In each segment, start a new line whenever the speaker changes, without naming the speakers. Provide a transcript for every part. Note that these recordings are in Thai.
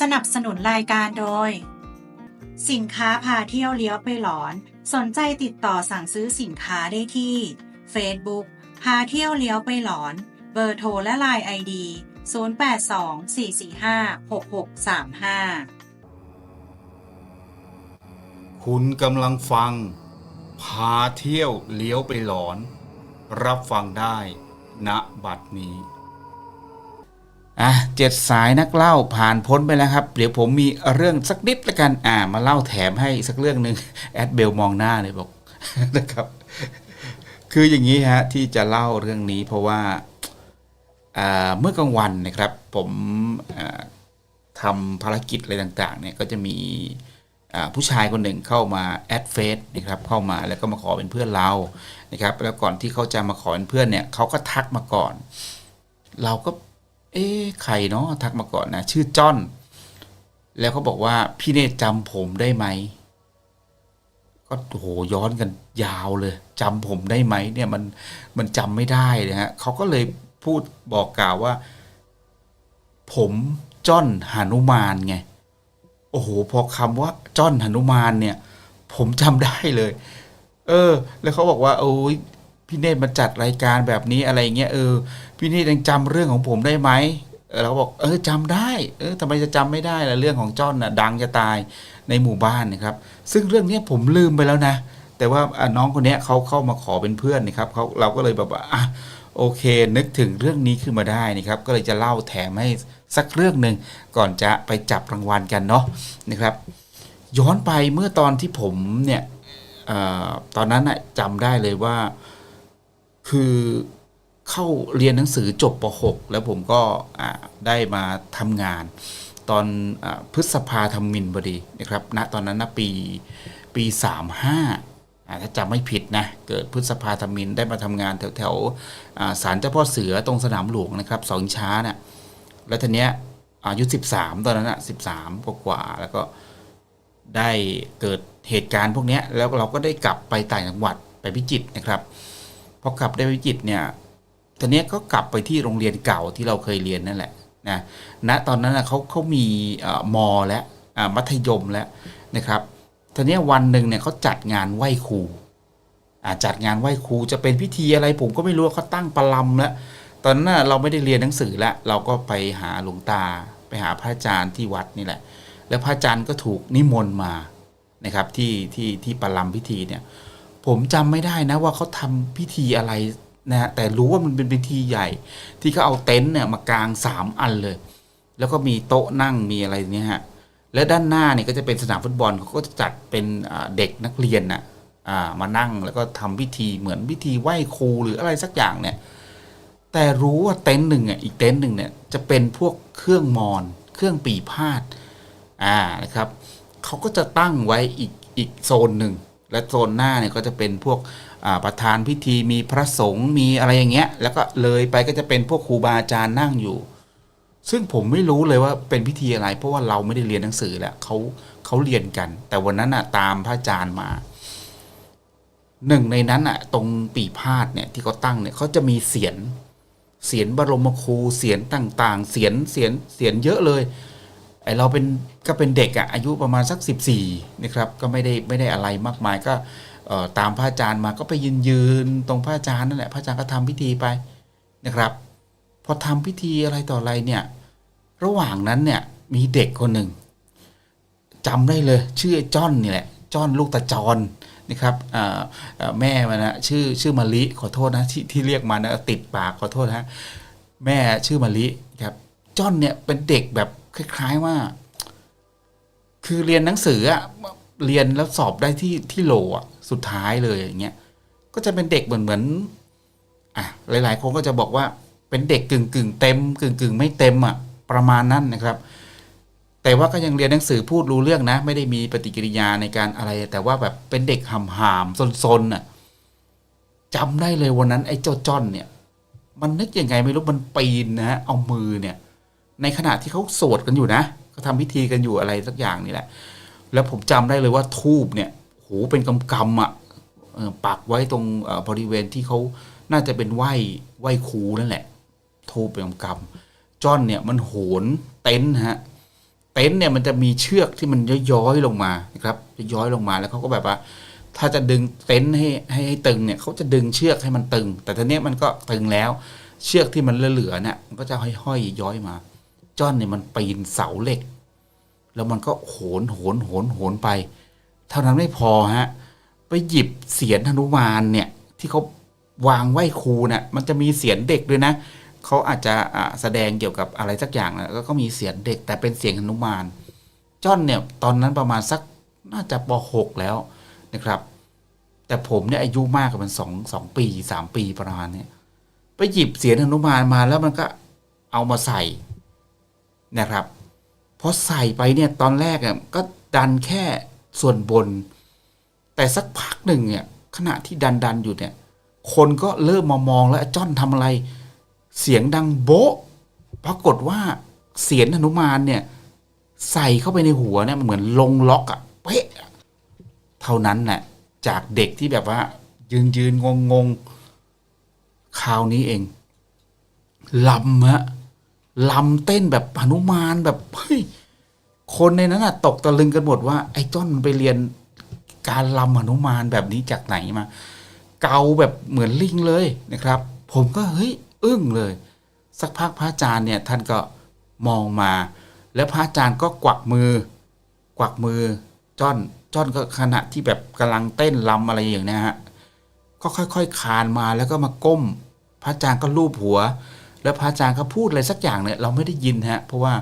สนับสนุนรายการโดย สินค้าพาเที่ยวเลี้ยวไปหลอน สนใจติดต่อสั่งซื้อสินค้าได้ที่ Facebook พาเที่ยวเลี้ยวไปหลอน เบอร์โทรและไลน์ไอดี0824456635
คุณกำลังฟัง พาเที่ยวเลี้ยวไปหลอน รับฟังได้ณบัดนี้ อะเจ็ดสายนักเล่าผ่านพ้นไปแล้วครับ เดี๋ยวผมมีเรื่องสักนิดละกันอ่ามาเล่าแถมให้สักเรื่องหนึ่งแอดเบลมองหน้าเลยบอกนะครับ คืออย่างนี้ฮะที่จะเล่าเรื่องนี้เพราะว่าเมื่อกลางวันนะครับ ผมทำภารกิจอะไรต่างๆเนี่ยก็จะมีผู้ชายคนหนึ่งเข้ามาแอดเฟซนะครับเข้ามาแล้วก็มาขอเป็นเพื่อนเรานะครับ แล้วก่อนที่เขาจะมาขอเป็นเพื่อนเนี่ยเขาก็ทักมาก่อน เราก็ เอ๊ใครเนาะทักมาก่อนนะ ชื่อจ้อน แล้วเขาบอกว่าพี่เนตจำผมได้ไหมก็โหย้อนกันยาวเลยจำผมได้ไหมเนี่ยมันมันจำไม่ได้นะฮะเขาก็เลยพูดบอกกล่าวว่า ผมจ้อนหานุมานไงโอ้โหพอคำว่าจ้อนหนุมานเนี่ย ผมจำได้เลย เออ แล้วเขาบอกว่า โอ้ย พี่เนตรมาจัดรายการแบบนี้อะไรเงี้ยเออพี่เนตรยังจำเรื่องของผมได้ไหมเราก็บอกเออจำได้เออทำไมจะจำไม่ได้ล่ะเรื่องของจ้อนน่ะดังจะตายในหมู่บ้านนะครับ ซึ่งเรื่องเนี้ยผมลืมไปแล้วนะ แต่ว่าน้องคนเนี้ยเขาเข้ามาขอเป็นเพื่อนนะครับเขาเราก็เลยแบบว่าอะโอเค นึกถึงเรื่องนี้ขึ้นมาได้นะครับ ก็เลยจะเล่าแถมให้สักเรื่องหนึ่งก่อนจะไปจับรางวัลกันเนาะนะครับ ย้อนไปเมื่อตอนที่ผมเนี่ยออตอนนั้นนะจำได้เลยว่า คือเข้าเรียนหนังสือจบป .6 แล้วผมก็ได้มาทำงาน ตอนอพฤษภาธรรมินบดีนะครับณตอนนั้นนะปีปี 35อ่าถ้าจำไม่ผิดนะ เกิดพฤษภาธรรมินได้มาทำงานแถวแถวๆอ่าศาลเจ้าพ่อเสือตรงสนามหลวงนะครับสองช้าเนี่ยแล้วทีเนี้ยอายุ 13 ตอนนั้นอะ13 กว่าๆแล้วก็ได้เกิดเหตุการณ์พวกเนี้ยแล้วเราก็ได้กลับไปต่างจังหวัดไปพิจิตรนะครับ พอกลับได้พิจิตเนี่ยตอนนี้ก็กลับไปที่โรงเรียนเก่าที่เราเคยเรียนนั่นแหละนะณตอนนั้นนะเขาเขามีอมอและมัธยมแล้วนะครับตอนนี้วันหนึ่งเนี่ยเขาจัดงานไหว้ครูจัดงานไหว้ครูจะเป็นพิธีอะไรผมก็ไม่รู้เขาตั้งประลำแล้วตอนนั้นเราไม่ได้เรียนหนังสือแล้วเราก็ไปหาหลวงตา ไปหาพระอาจารย์ที่วัดนี่แหละ แล้วพระอาจารย์ก็ถูกนิมนต์มานะครับที่ที่ที่ประลำพิธีเนี่ย ผมจำไม่ได้นะว่าเขาทำพิธีอะไรนะฮะแต่รู้ว่ามันเป็นพิธีใหญ่ ที่เขาเอาเต็นท์เนี่ยมากางสามอันเลย แล้วก็มีโต๊ะนั่งมีอะไรเนี่ยฮะและด้านหน้าเนี่ยก็จะเป็นสนามฟุตบอลเขาก็จะจัดเป็นเด็กนักเรียนน่ะอ่ามานั่งแล้วก็ทำพิธีเหมือนพิธีไหว้ครูหรืออะไรสักอย่างเนี่ยแต่รู้ว่าเต็นท์หนึ่งอะอีกเต็นท์หนึ่งเนี่ยจะเป็นพวกเครื่องมอน เครื่องปีพาดอ่านะครับเขาก็จะตั้งไว้อีกอีกโซนหนึ่ง และโซนหน้าเนี่ยก็จะเป็นพวกประธานพิธีมีพระสงฆ์มีอะไรอย่างเงี้ย แล้วก็เลยไปก็จะเป็นพวกครูบาอาจารย์นั่งอยู่ ซึ่งผมไม่รู้เลยว่าเป็นพิธีอะไร เพราะว่าเราไม่ได้เรียนหนังสือแหละเขาเขาเรียนกัน แต่วันนั้นอะตามพระอาจารย์มาหนึ่งในนั้นอะ ตรงปีพาดเนี่ยที่เขาตั้งเนี่ยเขาจะมีเสียนเสียนบรมครูเสียนต่าง ๆ เสียนเสียนเสียนเยอะเลย ไอเราเป็นก็เป็นเด็กอะอายุประมาณสัก 14นะครับก็ไม่ได้ไม่ได้อะไรมากมายก็ตามพระอาจารย์มาก็ไปยืนยืนตรงพระอาจารย์นั่นแหละพระอาจารย์ก็ทำพิธีไปนะครับพอทำพิธีอะไรต่ออะไรเนี่ยระหว่างนั้นเนี่ยมีเด็กคนหนึ่งจำได้เลยชื่อจ้อนนี่แหละจ้อนลูกตาจรนะครับแม่มันนะชื่อชื่อมะลิขอโทษนะที่ที่เรียกมานะติดปากขอโทษนะฮะแม่ชื่อมะลิครับจ้อนเนี่ยเป็นเด็กแบบ คล้ายๆว่า คือเรียนหนังสืออะเรียนแล้วสอบได้ที่ที่โลอะสุดท้ายเลยอย่างเงี้ยก็จะเป็นเด็กเหมือนเหมือนอะหลาย ๆ คนก็จะบอกว่าเป็นเด็กกึ่งกึ่งๆเต็มกึ่งกึ่งๆไม่เต็มอะประมาณนั้นนะครับ แต่ว่าก็ยังเรียนหนังสือพูดรู้เรื่องนะ ไม่ได้มีปฏิกิริยาในการอะไร แต่ว่าแบบเป็นเด็กหำหามซนๆน่ะจำได้เลยวันนั้นไอ้เจ้าจ้อนเนี่ย มันนึกยังไงไม่รู้มันปีนนะฮะเอามือเนี่ย ในขณะที่เขาสวดกันอยู่นะเขาทำพิธีกันอยู่อะไรสักอย่างนี่แหละ แล้วผมจำได้เลยว่าทูบเนี่ยโหเป็นกำกำอะปักไว้ตรงบริเวณที่เขาน่าจะเป็นไหว้ไหว้ครูนั่นแหละ ทูบเป็นกำกำจ้อนเนี่ยมันโหนเต็นท์ฮะเต็นท์เนี่ยมันจะมีเชือกที่มันย้อยๆลงมานะครับจะย้อยลงมาแล้วเขาก็แบบว่า ถ้าจะดึงเต็นท์ให้ให้ให้ตึงเนี่ยเขาจะดึงเชือกให้มันตึง แต่ทีเนี้ยมันก็ตึงแล้ว เชือกที่มันเหลือเนี่ยมันก็จะห้อยๆย้อยมา จ้อนเนี่ยมันปีนเสาเหล็ก แล้วมันก็โหนโหนโหนโหนไป เท่านั้นไม่พอฮะ ไปหยิบเสียนหนุมานเนี่ยที่เขาวางไหว้ครูนี่ยมันจะมีเสียนเด็กด้วยนะเขาอาจจะแสดงเกี่ยวกับอะไรสักอย่างนะแล้วก็มีเสียนเด็กแต่เป็นเสียงหนุมาน จ้อนเนี่ยตอนนั้นประมาณสักน่าจะป .6 แล้วนะครับ แต่ผมเนี่ยอายุมากกว่ามันสองสองปีสามปีประมาณเนี้ยไปหยิบเสียนหนุมานมาแล้วมันก็เอามาใส่ นะครับพอใส่ไปเนี่ยตอนแรกอะก็ดันแค่ส่วนบน แต่สักพักหนึ่งเนี่ยขณะที่ดันดันอยู่เนี่ย คนก็เริ่มมามองแล้วจ้อนทำอะไร เสียงดังโบ๊ะปรากฏว่าเสียนหนุมานเนี่ย ใส่เข้าไปในหัวเนี่ยเหมือนลงล็อกอะเป๊ะเท่านั้นแหละจากเด็กที่แบบว่า ยืนยืนงงงคราวนี้เองลำฮะ ลำเต้นแบบหนุมานแบบเฮ้ยคนในนั้นอะตกตะลึงกันหมดว่าไอ้จ้อนมันไปเรียนการลำหนุมานแบบนี้จากไหนมา เกาแบบเหมือนลิงเลยนะครับ ผมก็เฮ้ยอึ้งเลย สักพักพระอาจารย์เนี่ยท่านก็มองมา แล้วพระอาจารย์ก็กวักมือ กวักมือจ้อนจ้อนก็ขณะที่แบบกำลังเต้นลำอะไรอย่างเนี้ยฮะก็ค่อยๆคานมาแล้วก็มาก้ม พระอาจารย์ก็ลูบหัว แล้วพระอาจารย์ก็พูดอะไรสักอย่างเนี่ยเราไม่ได้ยินฮะ เพราะว่า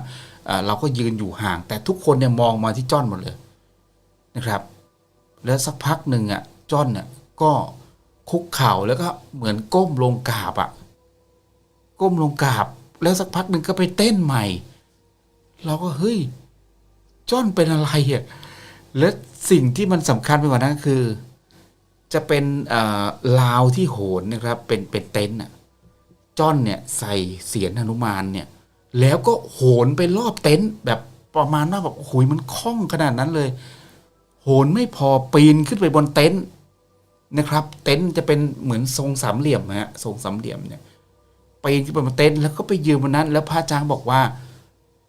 เราก็ยืนอยู่ห่าง แต่ทุกคนเนี่ยมองมาที่จ้อนหมดเลยนะครับ แล้วสักพักหนึ่งอะจ้อนเนี่ยก็คุกเข่าแล้วก็เหมือนก้มลงกราบอะก้มลงกราบ แล้วสักพักหนึ่งก็ไปเต้นใหม่ เราก็เฮ้ยจ้อนเป็นอะไรอะและสิ่งที่มันสำคัญไปกว่านั้นคือ จะเป็นลาวที่โหนนะครับ เป็นเป็นเต็นท์อะ จ้อนเนี่ยใส่เสียนหนุมานเนี่ย แล้วก็โหนไปรอบเต็นท์แบบประมาณว่าแบบโอ้โหมันคล่องขนาดนั้นเลย โหนไม่พอปีนขึ้นไปบนเต็นท์นะครับ เต็นท์จะเป็นเหมือนทรงสามเหลี่ยมฮะทรงสามเหลี่ยมเนี่ยปีนขึ้นไปบนเต็นท์แล้วก็ไปยืนบนนั้น แล้วพระอาจารย์บอกว่า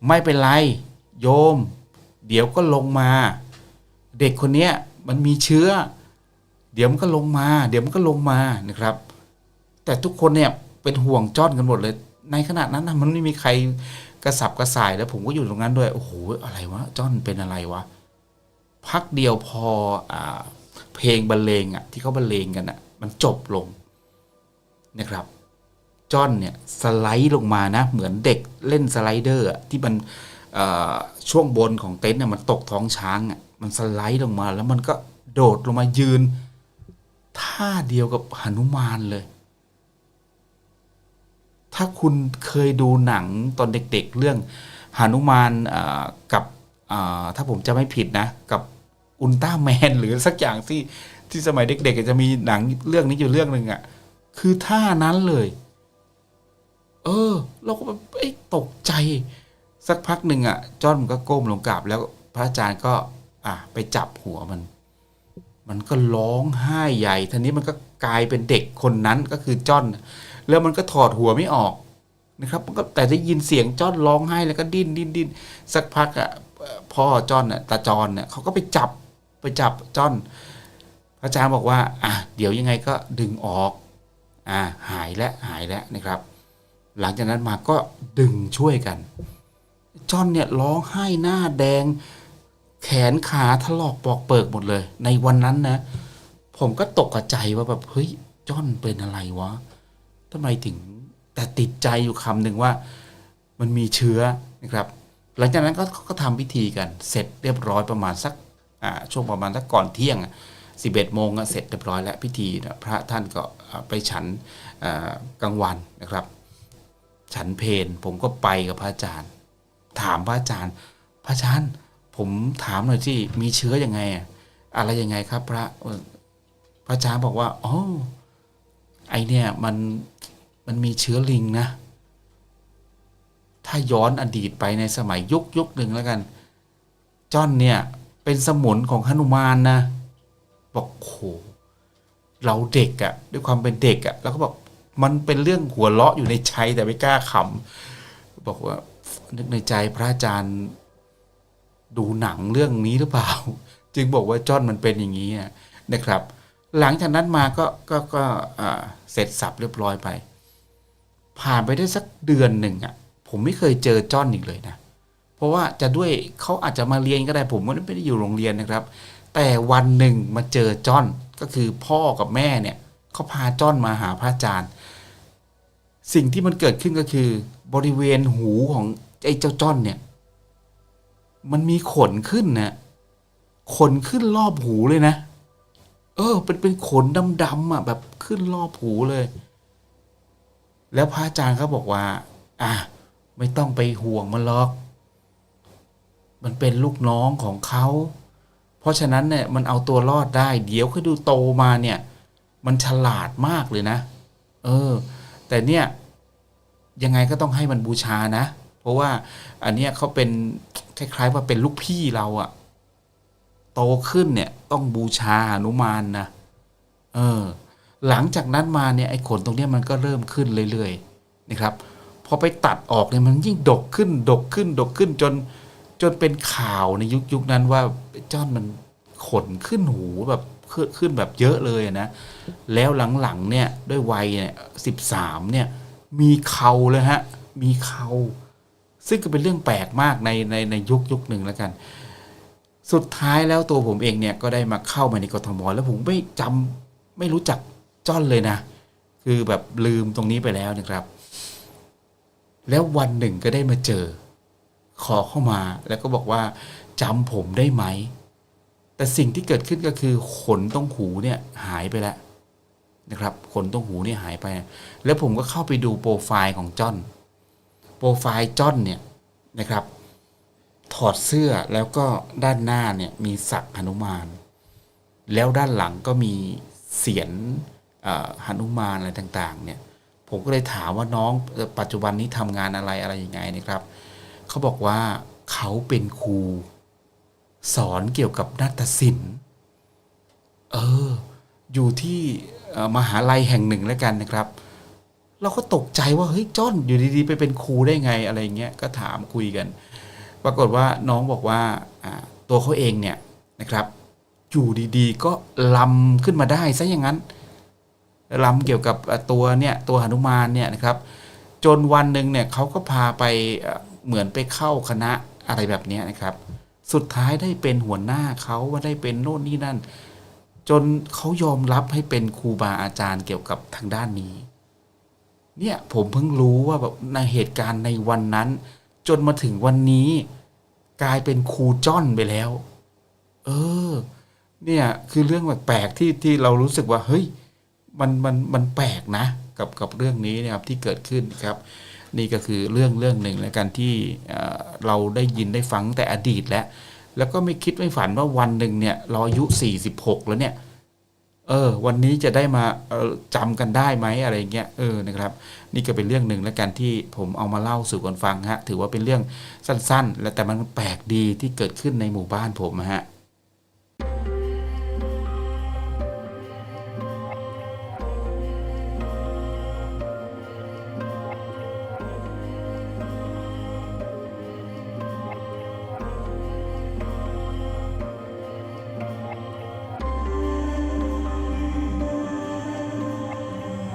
ไม่เป็นไรโยม เดี๋ยวก็ลงมา เด็กคนเนี้ยมันมีเชื้อ เดี๋ยวมันก็ลงมา เดี๋ยวมันก็ลงมานะครับ แต่ทุกคนเนี่ย เป็นห่วงจ้อนกันหมดเลย ในขณะนั้นนะมันไม่มีใครกระสับกระส่ายแล้วผมก็อยู่ตรงนั้นด้วยโอ้โหอะไรวะจ้อนเป็นอะไรวะพักเดียวพออาเพลงบรรเลงอะที่เขาบรรเลงกันอะ มันจบลงนะครับจอนเนี่ยสไลด์ลงมานะ เหมือนเด็กเล่นสไลเดอร์อะที่มันช่วงบนของเต็นท์เนี่ยมันตกท้องช้างอะมันสไลด์ลงมาแล้วมันก็โดดลงมายืน ท่าเดียวกับหนุมานเลย ถ้าคุณเคยดูหนังตอนเด็กๆ เรื่องหานุมานกับถ้าผมจะไม่ผิดนะ กับอุลตร้าแมนหรือสักอย่างที่ที่สมัยเด็ก ๆ จะมีหนังเรื่องนี้อยู่เรื่องหนึ่งอะ คือท่านั้นเลย เออ เราก็แบบเอ้ตกใจ สักพักหนึ่งอะจอนมันก็ก้มลงกราบแล้วพระอาจารย์ก็ อะไปจับหัวมัน มันก็ร้องไห้ใหญ่ทีนี้มันก็กลายเป็นเด็กคนนั้นก็คือจอน แล้วมันก็ถอดหัวไม่ออกนะครับมันก็แต่ได้ยินเสียงจ้อนร้องไห้แล้วก็ดิ้นดิ้นดิ้นสักพักอะเอ่อพ่อจอนอะตาจอนเนี่ยเขาก็ไปจับไปจับจ้อนพระอาจารย์บอกว่าอะเดี๋ยวยังไงก็ดึงออกอ่าหายแล้วหายแล้วนะครับ หลังจากนั้นมาก็ดึงช่วยกันจ้อนเนี่ยร้องไห้หน้าแดง แขนขาถลอกปอกเปิกหมดเลย ในวันนั้นนะ ผมก็ตกใจว่าแบบเฮ้ยจ้อนเป็นอะไรวะ ทำไมถึงแต่ติดใจอยู่คำหนึ่งว่ามันมีเชื้อนะครับ หลังจากนั้นก็ก็ทำพิธีกันเสร็จเรียบร้อยประมาณสักช่วงประมาณสักก่อนเที่ยงสิบเอ็ดโมงเสร็จเรียบร้อยแล้วพิธีนะพระท่านก็ไปฉันกลางวันนะครับ ฉันเพนผมก็ไปกับพระอาจารย์ ถามพระอาจารย์ พระอาจารย์ผมถามหน่อยที่มีเชื้อยังไง อะไรยังไงครับ พระพระอาจารย์บอกว่าอ๋อ ไอเนี่ยมันมันมีเชื้อลิงนะ ถ้าย้อนอดีตไปในสมัยยุคยุคหนึ่งแล้วกันจ้อนเนี่ยเป็นสมุนของหนุมานนะ บอกโหเราเด็กอะด้วยความเป็นเด็กอะแล้วก็บอกมันเป็นเรื่องหัวเราะอยู่ในใจแต่ไม่กล้าขำบอกว่านึกในใจพระอาจารย์ดูหนังเรื่องนี้หรือเปล่า จึงบอกว่าจ้อนมันเป็นอย่างนี้นะครับ หลังจากนั้นมาก็ก็ก็เสร็จสับเรียบร้อยไป ผ่านไปได้สักเดือนหนึ่งอะ ผมไม่เคยเจอจ้อนอีกเลยนะ เพราะว่าจะด้วยเขาอาจจะมาเรียนก็ได้ผมไม่ได้อยู่โรงเรียนนะครับ แต่วันหนึ่งมาเจอจ้อนก็คือพ่อกับแม่เนี่ยเขาพาจ้อนมาหาพระอาจารย์ สิ่งที่มันเกิดขึ้นก็คือบริเวณหูของไอ้เจ้าจ้อนเนี่ย มันมีขนขึ้นนะขนขึ้นรอบหูเลยนะ เออ เป็นเป็นขนดำๆอะแบบขึ้นรอบหูเลย แล้วพระอาจารย์เขาบอกว่า อะไม่ต้องไปห่วงมันหรอก มันเป็นลูกน้องของเขา เพราะฉะนั้นเนี่ยมันเอาตัวรอดได้ เดี๋ยวค่อยดูโตมาเนี่ย มันฉลาดมากเลยนะ เออ แต่เนี่ยยังไงก็ต้องให้มันบูชานะ เพราะว่าอันเนี้ยเขาเป็นคล้ายๆว่าเป็นลูกพี่เราอะโตขึ้นเนี่ย ต้องบูชาหนุมานนะเออ หลังจากนั้นมาเนี่ยไอ้ขนตรงนี้มันก็เริ่มขึ้นเรื่อยๆนะครับ พอไปตัดออกเนี่ยมันยิ่งดกขึ้น ดกขึ้น ดกขึ้นจนจนเป็นข่าวในยุคยุคนั้นว่าจ้อนมันขนขึ้นหูแบบขึ้นขึ้นแบบเยอะเลยนะ แล้วหลังๆเนี่ยด้วยวัยเนี่ยสิบสามเนี่ยมีเขาเลยฮะ มีเขา ซึ่งก็เป็นเรื่องแปลกมากในในในยุคยุคหนึ่งแล้วกัน สุดท้ายแล้วตัวผมเองเนี่ยก็ได้มาเข้ามาในกทมแล้วผมไม่จำไม่รู้จักจ้อนเลยนะ คือแบบลืมตรงนี้ไปแล้วนะครับ แล้ววันหนึ่งก็ได้มาเจอ ขอเข้ามาแล้วก็บอกว่าจำผมได้ไหม แต่สิ่งที่เกิดขึ้นก็คือขนตรงหูเนี่ยหายไปแล้วนะครับ ขนตรงหูเนี่ยหายไป แล้วผมก็เข้าไปดูโปรไฟล์ของจ้อน โปรไฟล์จ้อนเนี่ยนะครับ ถอดเสื้อแล้วก็ด้านหน้าเนี่ยมีสักหนุมาน แล้วด้านหลังก็มีเสียนหนุมานอะไรต่าง ๆ เนี่ย ผมก็เลยถามว่าน้องปัจจุบันนี้ทำงานอะไรอะไรยังไงนะครับเขาบอกว่าเขาเป็นครู สอนเกี่ยวกับนาฏศิลป์เออ อยู่ที่มหาลัยแห่งหนึ่งแล้วกันนะครับ เราก็ตกใจว่าเฮ้ยจ้อนอยู่ดีๆ ไปเป็นครูได้ไงอะไรเงี้ยก็ถามคุยกัน ปรากฏว่าน้องบอกว่าตัวเขาเองเนี่ยนะครับ อยู่ดีๆ ก็ลำขึ้นมาได้ซะอย่างนั้นลำเกี่ยวกับตัวเนี่ยตัวหนุมานเนี่ยนะครับ จนวันหนึ่งเนี่ยเขาก็พาไปเหมือนไปเข้าคณะอะไรแบบนี้นะครับ สุดท้ายได้เป็นหัวหน้าเขาว่าได้เป็นโน่นนี่นั่น จนเขายอมรับให้เป็นครูบาอาจารย์เกี่ยวกับทางด้านนี้ เนี่ยผมเพิ่งรู้ว่าแบบในเหตุการณ์ในวันนั้น จนมาถึงวันนี้กลายเป็นครูจ้อนไปแล้ว เออ เนี่ยคือเรื่องแปลกๆที่ที่เรารู้สึกว่าเฮ้ยมันมันมันแปลกนะ กับกับเรื่องนี้นะครับที่เกิดขึ้นครับ นี่ก็คือเรื่องเรื่องหนึ่งแล้วกันที่เอ่อเราได้ยินได้ฟังแต่อดีตแล้ว แล้วก็ไม่คิดไม่ฝันว่าวันหนึ่งเนี่ยเราอายุ 46 แล้วเนี่ย เออ วันนี้จะได้มาเอ่อจำกันได้ไหมอะไรเงี้ยเออนะครับ นี่ก็เป็นเรื่องหนึ่งและกันที่ผมเอามาเล่าสู่กันฟังฮะถือว่าเป็นเรื่องสั้น ๆ และแต่มันแปลกดีที่เกิดขึ้นในหมู่บ้านผมฮะ